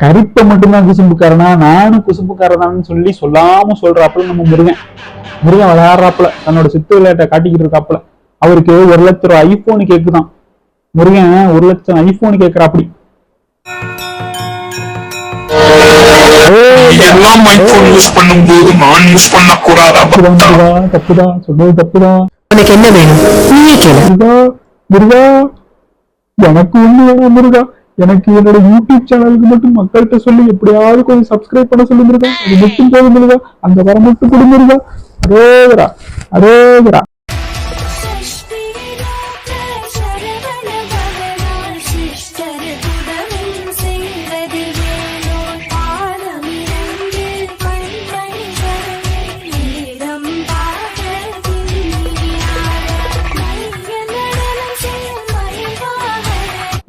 கருப்பை மட்டும்தான் குசும்புக்காரனா? நானும் குசும்புக்காரனான்னு சொல்லி சொல்லாம சொல்றாப்புல நம்ம முருகன். முருகன் விளையாடுறாப்புல தன்னோட சித்து விளையாட்டை காட்டிக்கிட்டு இருக்காப்புல. அவருக்கு ஒரு லட்சம் ரூபாய் ஐபோன் கேக்குதான். முருகன் ஒரு லட்சம் ஐபோன் கேக்குறாப்படி. தப்புதான் முருகா தப்புதான் சொன்னது தப்புதான். உனக்கு என்ன வேணும்? நீயே கேளு. முருகா முருகா எனக்கு ஒண்ணு வேணாம் முருகா. எனக்கு என்னோட யூடியூப் சேனலுக்கு மட்டும் மக்கள்கிட்ட சொல்லி எப்படியாவது கொஞ்சம் சப்ஸ்கிரைப் பண்ண சொல்லி அது மட்டும் போதும் அந்த வர மட்டும் கொடுங்க முருகா அரோகரா அரோகரா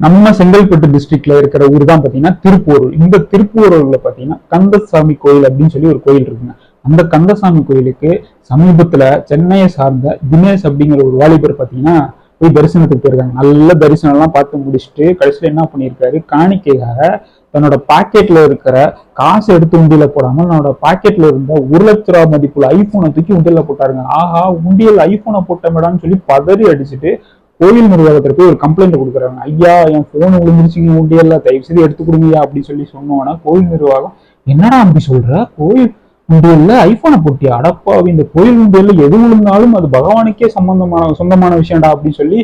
நம்ம செங்கல்பட்டு டிஸ்ட்ரிக்ட்ல இருக்கிற ஊர் தான் பாத்தீங்கன்னா திருப்பூரூர். இந்த திருப்பூரூர்ல பாத்தீங்கன்னா கந்தசாமி கோயில் அப்படின்னு சொல்லி ஒரு கோயில் இருக்குங்க. அந்த கந்தசாமி கோயிலுக்கு சமீபத்துல சென்னையை சார்ந்த தினேஷ் அப்படிங்கிற ஒரு வாலிபர் பாத்தீங்கன்னா போய் தரிசனத்துக்கு போயிருக்காங்க. நல்ல தரிசனம் எல்லாம் பார்த்து முடிச்சுட்டு கடைசியில என்ன பண்ணியிருக்காரு? காணிக்கையாக தன்னோட பாக்கெட்ல இருக்கிற காசு எடுத்து உண்டியல போடாம தன்னோட பாக்கெட்ல இருந்த ஒரு லட்ச ரூபா மதிப்புள்ள ஐபோனை தூக்கி உண்டியல்ல போட்டாருங்க. ஆஹா உண்டியல் ஐபோனை போட்ட மேடான்னு சொல்லி பதறி அடிச்சுட்டு கோயில் நிர்வாகத்துல போய் ஒரு கம்ப்ளைண்ட் கொடுக்குறாங்க. ஐயா என் போன் விழுந்துருச்சுங்க உண்டியல்ல தயவு செய்து எடுத்து கொடுங்கய்யா அப்படின்னு சொல்லி சொன்னோன்னா கோயில் நிர்வாகம் என்னடா அப்படி சொல்ற? கோயில் உண்டியல்ல ஐபோனை போட்டியா? அடப்பாவி இந்த கோயில் உண்டியல்ல எது விழுந்தாலும் அது பகவானுக்கே சம்பந்தமான சொந்தமான விஷயம்டா அப்படின்னு சொல்லி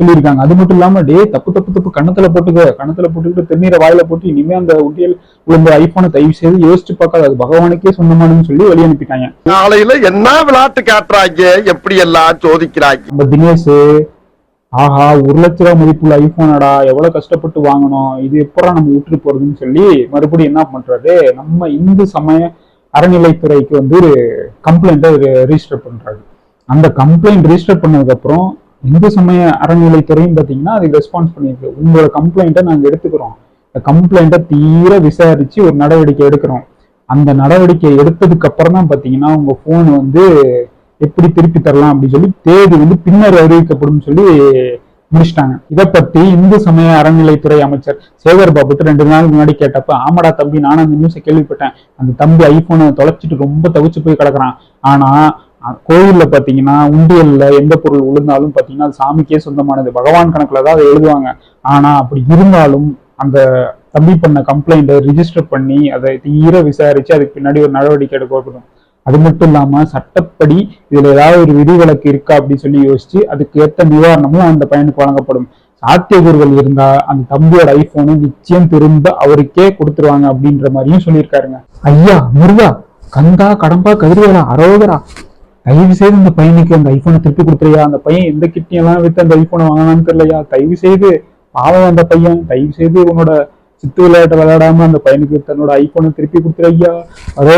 சொல்லியிருக்காங்க. அது மட்டும் இல்லாம டே தப்பு தப்பு தப்பு கண்ணத்துல போட்டுக்க. கண்ணத்துல போட்டுக்கிட்டு திருநீரை வாயில போட்டு இனிமே அந்த உண்டியல் விழுந்த ஐபோனை தயவு செய்து யோசிச்சு பார்க்காது. அது பகவானுக்கே சொந்தமானதுன்னு சொல்லி வெளியே அனுப்பிட்டாங்க. நாளையில என்ன விளையாட்டு காட்டுறாங்க? எப்படி எல்லாம் சோதிக்கிறாங்க? நம்ம தினேஷ் ஆஹா ஒரு லட்ச ரூபா மதிப்புள்ள ஐபோனடா எவ்வளவு கஷ்டப்பட்டு வாங்கணும் இது எப்படா நம்ம விட்டுட்டு போறதுன்னு சொல்லி மறுபடியும் என்ன பண்றாரு நம்ம இந்து சமய அறநிலைத்துறைக்கு வந்து ஒரு கம்ப்ளைண்ட்டை ரிஜிஸ்டர் பண்றாரு அந்த கம்ப்ளைண்ட் ரிஜிஸ்டர் பண்ணதுக்கப்புறம் இந்து சமய அறநிலைத்துறையும் பார்த்தீங்கன்னா அதுக்கு ரெஸ்பான்ஸ் பண்ணியிருக்கு. உங்களோட கம்ப்ளைண்ட்டை நாங்கள் எடுத்துக்கிறோம். இந்த கம்ப்ளைண்ட்டை தீர விசாரிச்சு ஒரு நடவடிக்கை எடுக்கிறோம். அந்த நடவடிக்கை எடுத்ததுக்கு அப்புறம் தான் பார்த்தீங்கன்னா உங்க ஃபோன் வந்து எப்படி திருப்பி தரலாம் அப்படின்னு சொல்லி தேதி வந்து பின்னர் அறிவிக்கப்படும் சொல்லி முடிச்சிட்டாங்க. இதை பத்தி இந்து சமய அறநிலைத்துறை அமைச்சர் சேகர் பாபுட்டு ரெண்டு நாள் முன்னாடி கேட்டப்ப ஆமாடா தம்பி நானும் அந்த நியூஸை கேள்விப்பட்டேன். அந்த தம்பி ஐபோனை தொலைச்சிட்டு ரொம்ப தவிச்சு போய் கிடக்குறான். ஆனா கோயில்ல பாத்தீங்கன்னா உண்டியல்ல எந்த பொருள் விழுந்தாலும் பாத்தீங்கன்னா அது சாமிக்கே சொந்தமானது. பகவான் கணக்குல தான் அதை எழுதுவாங்க. ஆனா அப்படி இருந்தாலும் அந்த தம்பி பண்ண கம்ப்ளைண்ட்டை ரிஜிஸ்டர் பண்ணி அதை தீர விசாரிச்சு அதுக்கு பின்னாடி ஒரு நடவடிக்கை எடுக்கப்படும் அது மட்டும் இல்லாம சட்டப்படி இதுல ஏதாவது ஒரு விதிவிலக்கு இருக்கா அப்படின்னு சொல்லி யோசிச்சு அதுக்கு ஏத்த நிவாரணமும் அந்த பையனுக்கு வழங்கப்படும். சாத்தியக்கூறுகள் இருந்தா அந்த தம்பியோட ஐபோனை நிச்சயம் திரும்ப அவருக்கே கொடுத்துருவாங்க அப்படின்ற மாதிரியும் சொல்லியிருக்காருங்க. ஐயா முருகா கந்தா கடம்பா கதிர்வேலா அரோகரா தயவு செய்து இந்த பையனுக்கு அந்த ஐபோனை திருப்பி கொடுத்துறியா அந்த பையன் எந்த கிட்டியெல்லாம் வித்து அந்த ஐபோனை வாங்கினான்னு தெரியலையா? தயவு செய்து பாவம் அந்த பையன். தயவு செய்து உன்னோட சித்து விளையாட்டை விளையாடாம அந்த பையனுக்கு தன்னோட ஐபோனை திருப்பி கொடுத்துறையா ஐயா அதோ